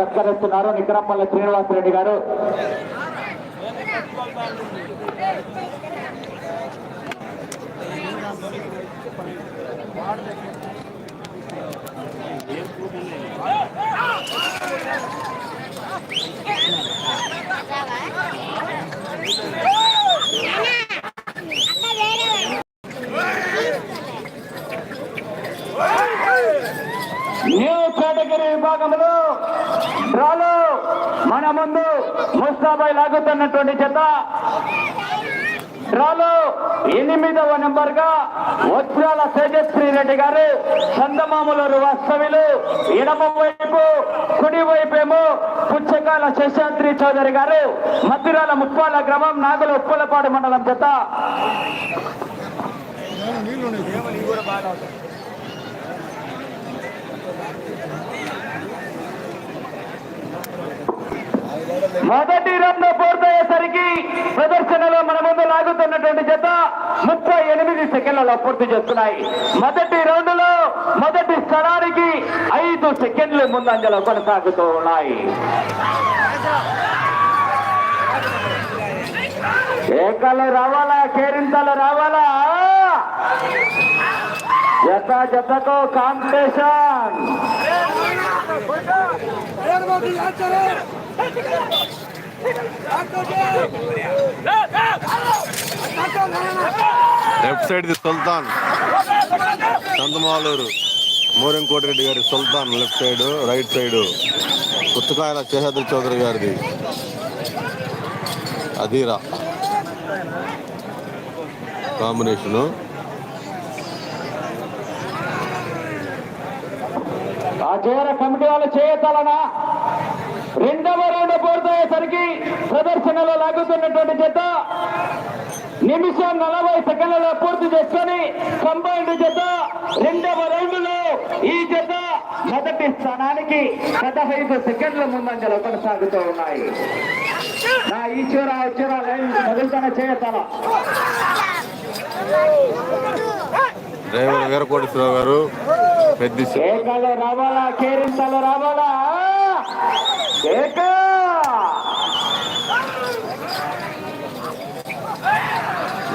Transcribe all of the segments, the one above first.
సత్కరిస్తున్నారు. నికరంపల్లి శ్రీనివాసరెడ్డి గారు. New category విభాగంలో డ్రాలో మన ముందు ముస్తాబాయ్ లాగుతున్నటువంటి జత. డ్రాలో ఎనిమిదవ నెంబర్గా వజ్రాల తేజస్వి రెడ్డి గారు చందమామలూరు వాస్తవ్యులు. ఎడమ వైపు కుడి వైపేమో పుచ్చకాల శశాద్రి చౌదరి గారు. మద్దిరాల ముప్పాల గ్రామం నాగుల ఉప్పలపాడు మండలం జత. మొదటి రౌండ్ పూర్తయ్యేసరికి ప్రదర్శనలో మన ముందు లాగుతున్నటువంటి జత ముప్పై ఎనిమిది సెకండ్లలో పూర్తి చేస్తున్నాయి. మొదటి రౌండ్లో మొదటి స్థలానికి ఐదు సెకండ్లు ముందంజలో కొనసాగుతూ ఉన్నాయి. ఏకలు రావాలా? కేరింతలు రావాలా? జత జతకు competition. Left side the Sultan. Chandamaluru. మోరంకోటిరెడ్డి గారి Sultan left side right side. పుచ్చకాయల Seshadri Chowdary గారిది. అధీరా. కాంబినేషను. ఆ కమిటీ వాళ్ళు చేయతాలనా రెండవ పూర్తయ్యేసరికి ప్రదర్శనలో లాగుతున్నటువంటి జత నిమిషం నలభై సెకండ్లలో పూర్తి చేసుకొని కంబైన్డ్ జత రెండవ రౌండ్లో ఈ జత మొదటి స్థానానికి పదహైదు సెకండ్ల ముందంజలో కొనసాగుతూ ఉన్నాయి. నా ఈ చివర ఆ చివర లైన్ మొదలుతోనే చేయతాల డ్రైవర్ వీరకోటేశ్వరరావు గారు పెద్ద రావాలా కేరింతలు రావాలా? కేక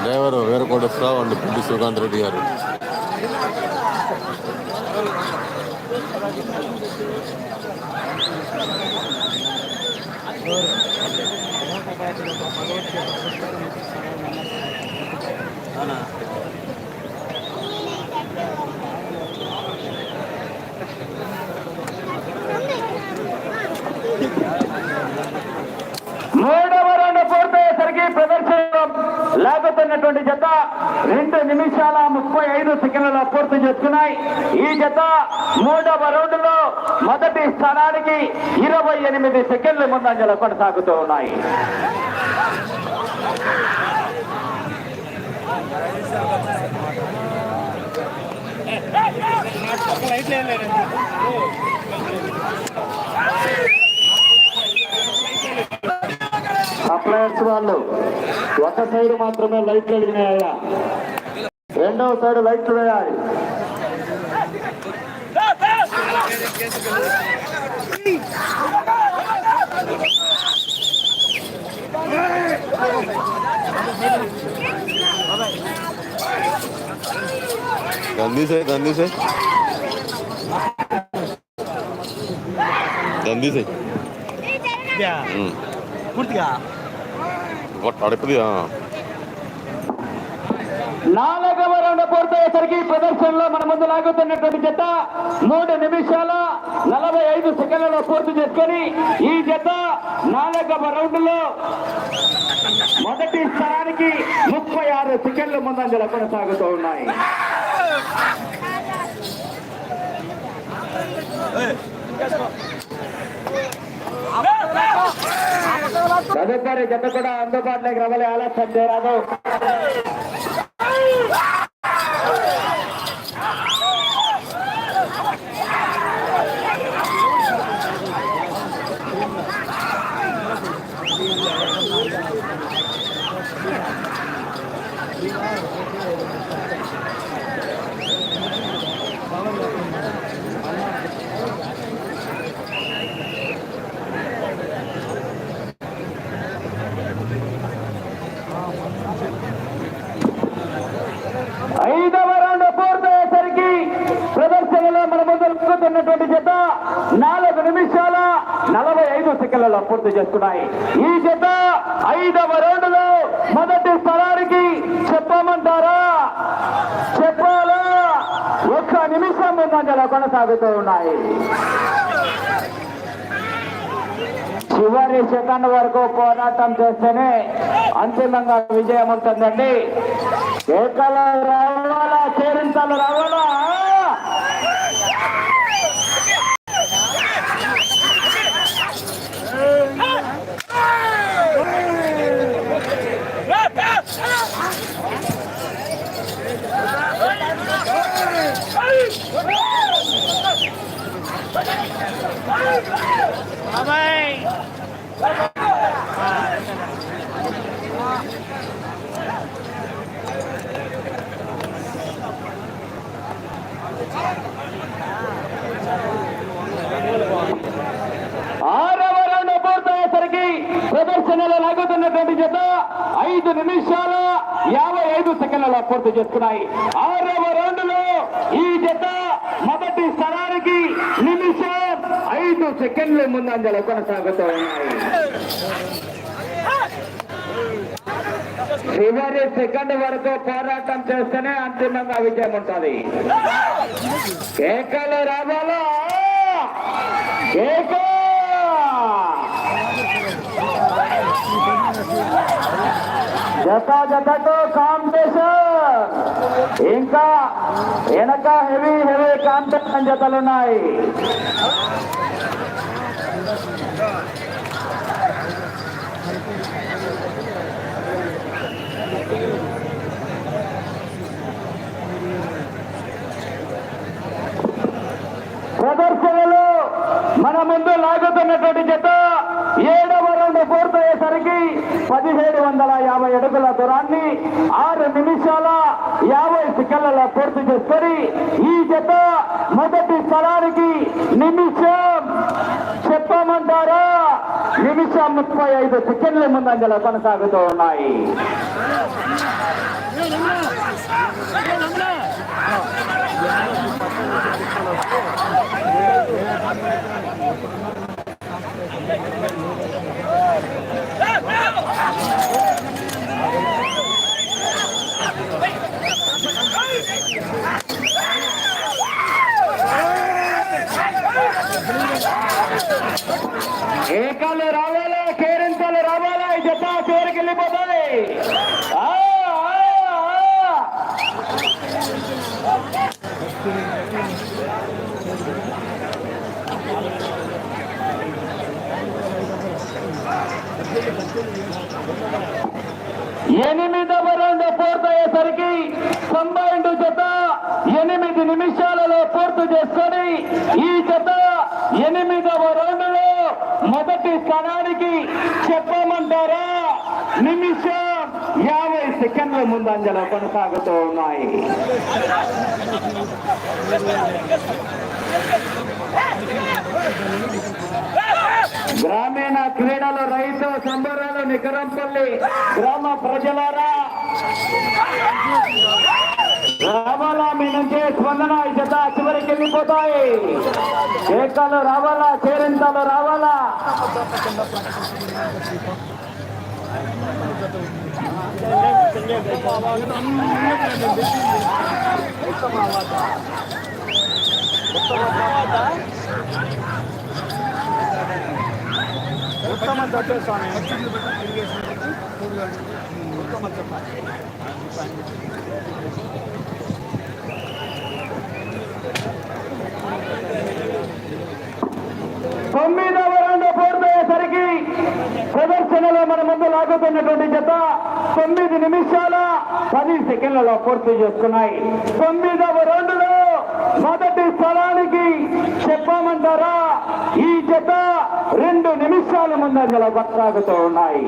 డ్రైవర్ వీరకోటేశ్వరరావు అండ్ పెద్ద శ్రీకాంత్ రెడ్డి గారు. మూడవ రౌండ్ పూర్తయ్యేసరికి ప్రదర్శన లాగుతున్నటువంటి జత రెండు నిమిషాల ముప్పై ఐదు సెకండ్ల పూర్తి చేస్తున్నాయి ఈ జత మూడవ రౌండ్లో మొదటి స్థానానికి ఇరవై ఎనిమిది సెకండ్ల ముందంజలు కొనసాగుతూ ఉన్నాయి. సప్లయర్స్ వాళ్ళు. ఒక సైడ్ మాత్రమే లైట్లు వెలిగినాయా రెండవ సైడ్ లైట్లు వేయాలి గందీసే గందీసే గందీసే పూర్తిగా. అడుపుది నాలుగవ రౌండ్ పూర్తయ్యేసరికి ప్రదర్శనలో మన ముందు లాగుతున్నటువంటి జత మూడు నిమిషాల నలభై ఐదు సెకండ్లలో పూర్తి చేసుకొని ఈ జత నాలుగవ రౌండ్లో మొదటి స్థానానికి ముప్పై ఆరు సెకండ్ల ముందంజలో కొనసాగుతూ ఉన్నాయి. తదుపరి జత కూడా అందుబాటులోకి రావాలి. ఆలస్యం చేయరాదు. పూర్తి చేసుకున్నాయి ఈ జత ఐదవ రౌండ్లో మొదటి స్థలానికి చెప్పమంటారా? చెప్పాలా? ఒక్క నిమిషం ముందంజలో కొనసాగుతూ ఉన్నాయి. చివరి సెకండ్ వరకు పోరాటం చేస్తేనే అంతిమంగా విజయం ఉంటుందండి ఏకల రావాలా చేరింతలు రావాలా ఆరవ రౌండ్ పూర్తయ్యేసరికి ప్రదర్శనలో లాగుతున్నటువంటి జత ఐదు నిమిషాల యాభై ఐదు సెకండ్లలో పూర్తి చేసుకున్నాయి ఆరవ రౌండ్లో ఈ జత మొదటి స్థలానికి నిమిషం ఐదు సెకండ్ల ముందంజలో కొనసాగుతూ ఉన్నాయి. చివరి సెకండ్ వరకు పోరాటం చేస్తేనే అంతిమంగా విజయం ఉంటుంది. కేకలు రావాలా? కేక! జత జతతో కాంపిటీషన్. ఇంకా వెనక హెవీ హెవీ కాంపిటీషన్ జతలు ఉన్నాయి ప్రదర్శనలో మన ముందు లాగుతున్నటువంటి జత ఏడవ రౌండ్ పూర్తయ్యేసరికి పదిహేడు వందల యాభై అడుగుల దూరాన్ని ఆరు నిమిషాల యాభై సెకండ్లలో పూర్తి చేసుకొని ఈ జత మొదటి స్థలానికి నిమిషం. చెప్పమంటారా? నిమిషం ముప్పై ఐదు సెకండ్ల ముందంజలో కొనసాగుతూ ఉన్నాయి. ఏకాలు రావాలా కేరింతలు రావాలా ఈ జత చివరికి వెళ్ళిపోతుంది ఎనిమిదవ రౌండ్ పూర్తయ్యేసరికి కంబైండ్ జత ఎనిమిది నిమిషాలలో పూర్తి చేసుకొని ఈ జత ఎనిమిదవ రౌండ్లో జనానికి చెప్పమంటారా? నిమిషం యాభై సెకండ్ల ముందంజలో కొనసాగుతూ ఉన్నాయి. గ్రామీణ క్రీడలు రైతు సంబరాలు నికరంపల్లి గ్రామ ప్రజలారా. రావాలా మీ నుంచి స్పందన జత చివరికి వెళ్ళిపోతాయి. ఏకాలు రావాలా చేరింతలు రావాలా? ఉత్తమ దొడ్డే స్వామి. తొమ్మిదవ రౌండ్ పూర్తయ్యేసరికి ప్రదర్శనలో మన ముందు లాగుతున్నటువంటి జత తొమ్మిది నిమిషాల పది సెకండ్లలో పూర్తి చేసుకున్నాయి తొమ్మిదవ రౌండ్లో మొదటి స్థలానికి చెప్పమంటారా? ఈ జత రెండు నిమిషాల ముందంజలో కొనసాగుతూ ఉన్నాయి.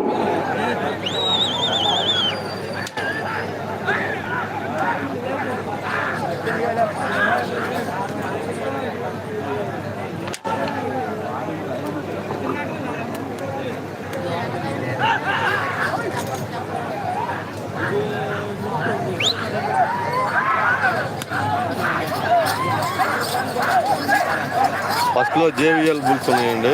లో జేవిఎల్ బుల్స్ ఉన్నాయండి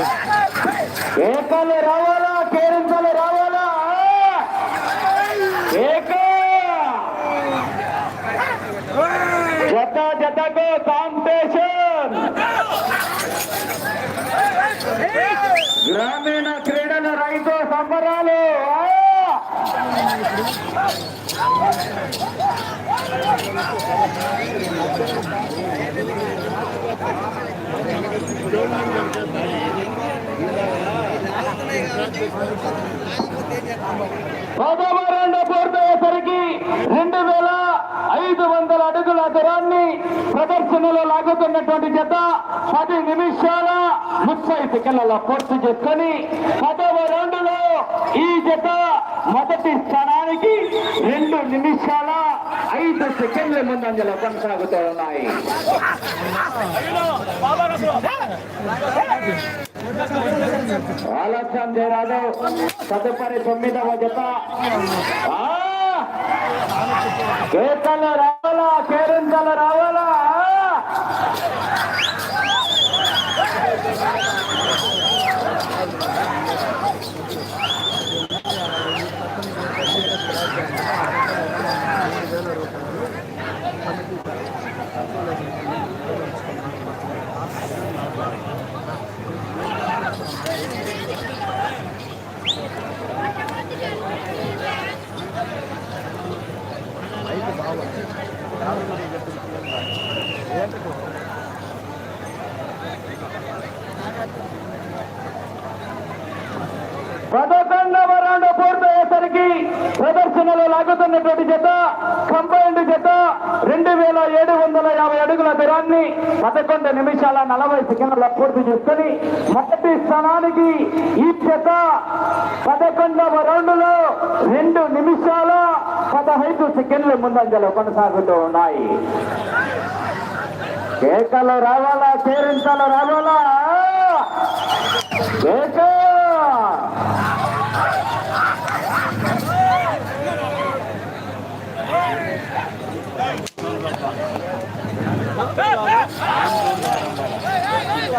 జత జతకు కాంపిటీషన్! గ్రామీణ క్రీడల రైతు సంబరాలు! Thank you. పూర్తయ్యేసరికి రెండు వేల ఐదు వందల అడుగుల దూరాన్ని ప్రదర్శనలో లాగుతున్నటువంటి జత పది నిమిషాల ముప్పై సెకండ్లలో పూర్తి చేసుకొని పదవ రౌండ్లో ఈ జత మొదటి స్థానానికి రెండు నిమిషాల ఐదు సెకండ్ల ముందంజలో కొనసాగుతూ ఉన్నాయి ఆలస్యం చేయరాదు తదుపరి తొమ్మిదవ జత ఆ! కేకలు రావాలా కేరింతలు రావాలా పదకొండవ రౌండ్ పూర్తయ్యేసరికి ప్రదర్శనలో లాగుతున్నటువంటి జత కంబైండ్ జత రెండు వేల ఏడు వందల యాభై అడుగుల దూరాన్ని పదకొండు నిమిషాల నలభై సెకండ్ల పూర్తి చేసుకుని మొదటి స్థానానికి ఈ జత పదకొండవ రౌండ్లో రెండు నిమిషాల పదహైదు సెకండ్ల ముందంజలో కొనసాగుతూ ఉన్నాయి. కేకలు రావాలా? కేరింతలు రావాలా? కేకలు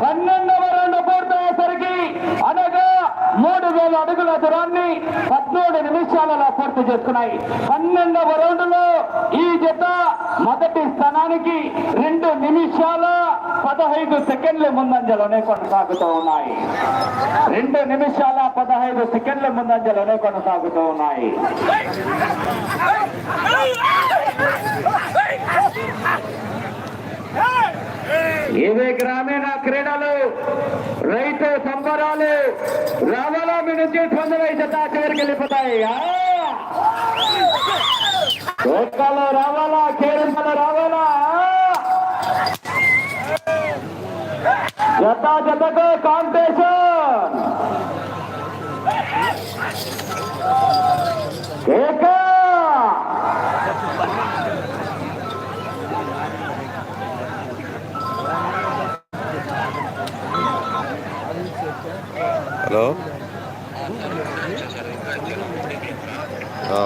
పన్నెండవ రౌండ్ పూర్తయ్యేసరికి అనగా మూడు వేల అడుగుల దూరాన్ని పద్మూడు నిమిషాలలో ఉన్నాయి. పన్నెండవ రౌండ్లో ఈ జత మొదటి స్థానానికి రెండు నిమిషాల పదహైదు సెకండ్ల ముందంజలోనే కొనసాగుతూ ఉన్నాయి. రెండు నిమిషాల పదహైదు సెకండ్ల ముందంజలోనే కొనసాగుతూ ఉన్నాయి. ఇవే గ్రామీణ క్రీడలు రైతు సంబరాలు రావాలా మీ నుంచి తొందరై జత చివరికి వెళ్ళిపోతాయి ఆ! రావాలా? కేరింతలు రావాలా? జత జతకు కాంపిటీషన్. కేక హలో ఆ,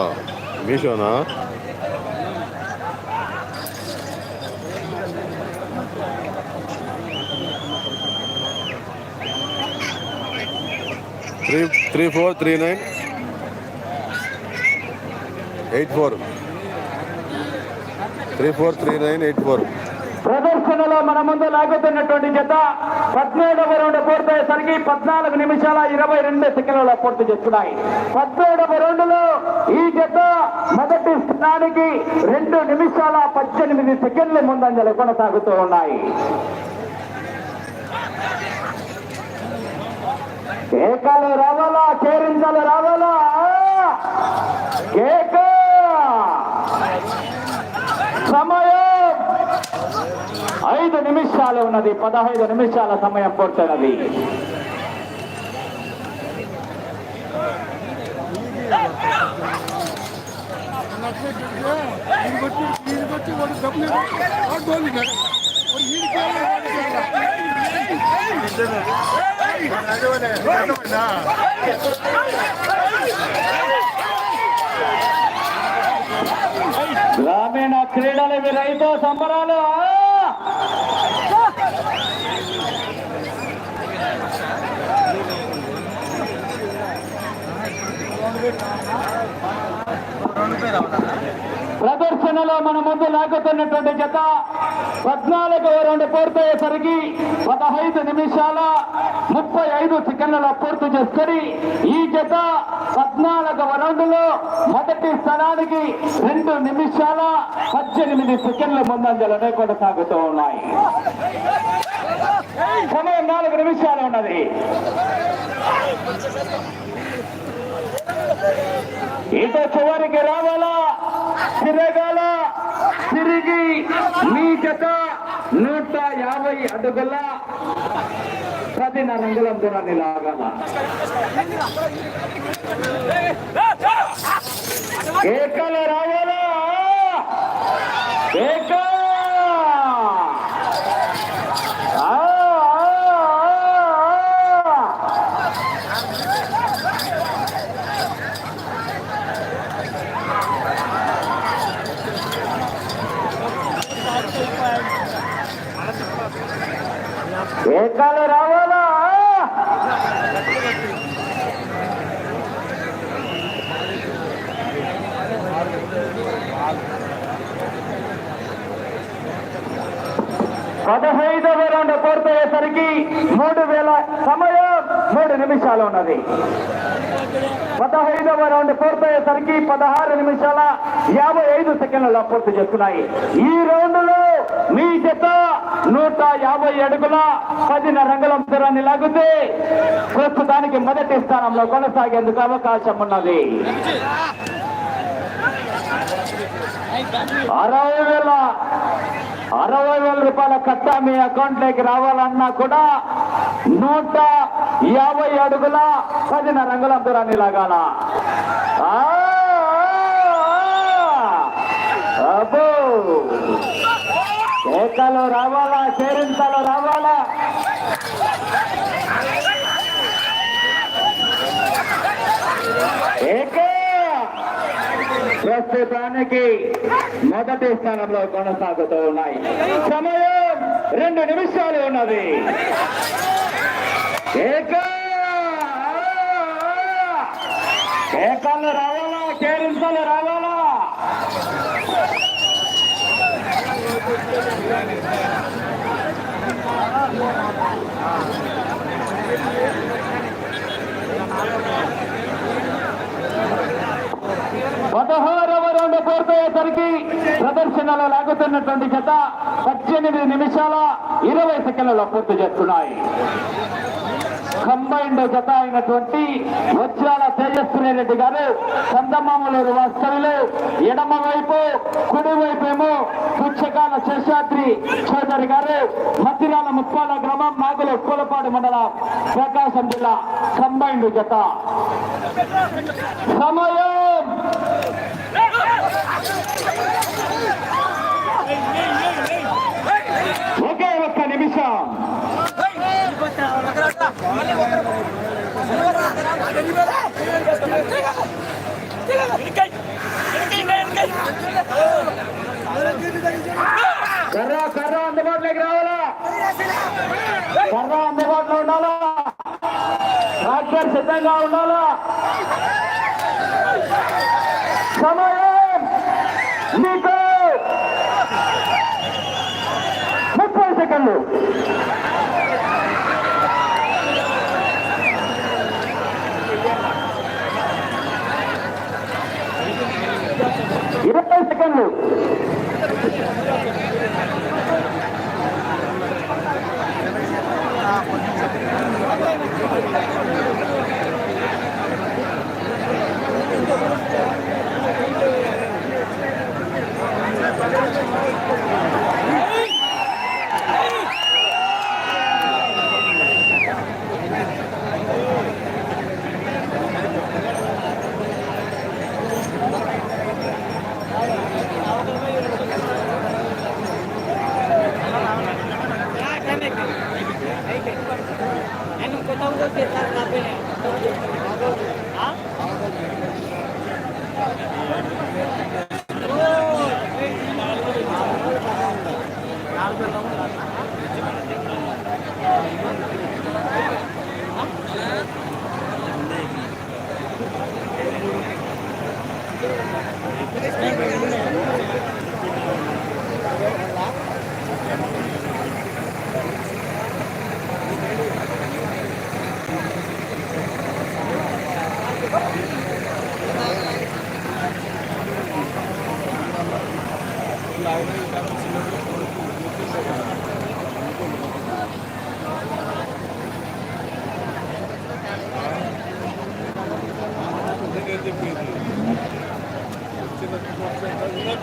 మీషోనా three three four three nine eight four three four three nine eight four ప్రదర్శనలో మన ముందు లాగుతున్నటువంటి జత పద్మూడవ రౌండ్ పూర్తయ్యేసరికి పద్నాలుగు నిమిషాల ఇరవై రెండు సెకండ్లలో పూర్తి చేస్తున్నాయి. పద్మూడవ రౌండ్లో ఈ జత మొదటి స్థానానికి రెండు నిమిషాల పద్దెనిమిది సెకండ్ల ముందంజలు కొనసాగుతూ ఉన్నాయి. కేకలు రావాలా? కేరింతలు రావాలా? కేక సమయం ఐదు నిమిషాలు ఉన్నది. పదహైదు నిమిషాల సమయం పూర్తయినది. గ్రామీణ క్రీడలు రైతు సంబరాలు ఆ! ప్రదర్శనలో మన ముందు లాగుతున్నటువంటి జత పద్నాలుగు రెండు పూర్తయ్యేసరికి పదహైదు నిమిషాల ముప్పై ఐదు సెకండ్లలో పూర్తి చేసుకొని ఈ జత పద్నాలుగవ రౌండ్లో మొదటి స్థలానికి రెండు నిమిషాల పద్దెనిమిది సెకండ్ల లేకుండా కొనసాగుతూ ఉన్నాయి. సమయం నాలుగు నిమిషాలు ఉన్నది ఇటు చివరికి రావాలా తిరగాల తిరిగి మీ జత నూట యాభై ప్రతి పది రంగులం దూరాన్ని లాగాల ఏకలు రావాలా ఏక ఆ, ఆ, ఆ, ఆ. ఏకాలు రావాలా? పదహైదవ రౌండ్ పూర్తయ్యేసరికి మూడు వేల సమయం మూడు నిమిషాలు ఉన్నది. పదహైదవ రౌండ్ పూర్తయ్యేసరికి పదహారు నిమిషాల యాభై ఐదు సెకండ్లలో పూర్తి చేస్తున్నాయి ఈ రౌండ్లో మీ జత నూట యాభై అడుగుల పదిన రంగుల దూరాన్ని లాగితే ప్రస్తుతానికి మొదటి స్థానంలో కొనసాగేందుకు అవకాశం ఉన్నది. అరవై వేల అరవై వేల రూపాయల కట్ట మీ అకౌంట్లోకి రావాలన్నా కూడా నూట యాభై అడుగుల పదిన రంగుల దూరాన్ని లాగాల ఆ, ఆ, అబ్బో ఏకలు రావాలా చేరింతలు రావాలా? ఏకే! ప్రస్తుతానికి మొదటి స్థానంలో కొనసాగుతూ ఉన్నాయి. సమయం రెండు నిమిషాలు ఉన్నది. ఏక! రావాలా కేరింతలు రావాలా? పదహారవ రౌండ్ పూర్తయ్యేసరికి ప్రదర్శనలో లాగుతున్నటువంటి జత పద్దెనిమిది నిమిషాల ఇరవై సెకండ్లలో పూర్తి చేస్తున్నాయి. కంబైండ్ జత అయినటువంటి వజ్రాల తేజస్వి రెడ్డి గారు చందమామలూరు వాస్తవులు ఎడమ వైపు కుడివైపేమో పుచ్చకాల శేషాద్రి చౌదరి గారు మద్దిరాల ముప్పాల గ్రామం నాగుల కూలపాడు మండలం ప్రకాశం జిల్లా కంబైండ్ జత. సమయం ఒకే ఒక్క నిమిషం కర్ర కర్ర అందుబాటులోకి రావాలా కర్ర అందుబాటులో ఉండాలా? ట్రాక్టర్ సిద్ధంగా ఉండాలా? సమయం మీకు ముప్పై సెకండ్లు. ఇరవై సెకండ్లు.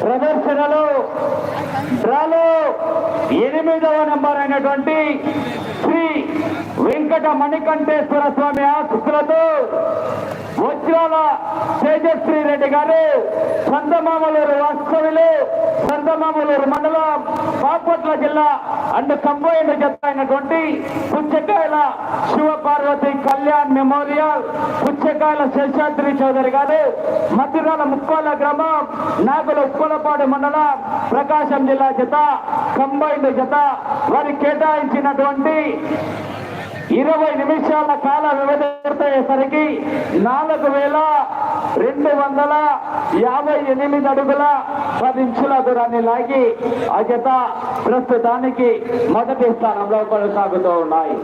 ప్రదర్శనలో డ్రాలో ఎనిమిదవ నంబర్ అయినటువంటి శ్రీ మణికంఠేశ్వర స్వామి ఆశిస్తులతో వజ్రాల తేజశ్రీ రెడ్డి గారు సంతమామలూరు వాస్తవ్యులు సంతమామలూరు మండలం బాపట్ల జిల్లా అండ్ కంబైన్డ్ జత అయినటువంటి పుచ్చకాయల శివపార్వతి కళ్యాణ్ మెమోరియల్ పుచ్చకాయల శేషాద్రి చౌదరి గారు మధ్యరాల ముక్కోల గ్రామం నాగుల ఉప్పలపాడు మండలం ప్రకాశం జిల్లా జత కంబైన్డ్ జత వారి కేటాయించినటువంటి ఇరవై నిమిషాల కాల వ్యవధి నాలుగు వేల రెండు వందల యాభై ఎనిమిది అడుగుల పది ఇంచుల దూరాన్ని లాగి అజత ప్రస్తుతానికి మొదటి స్థానంలో కొనసాగుతూ ఉన్నాయి.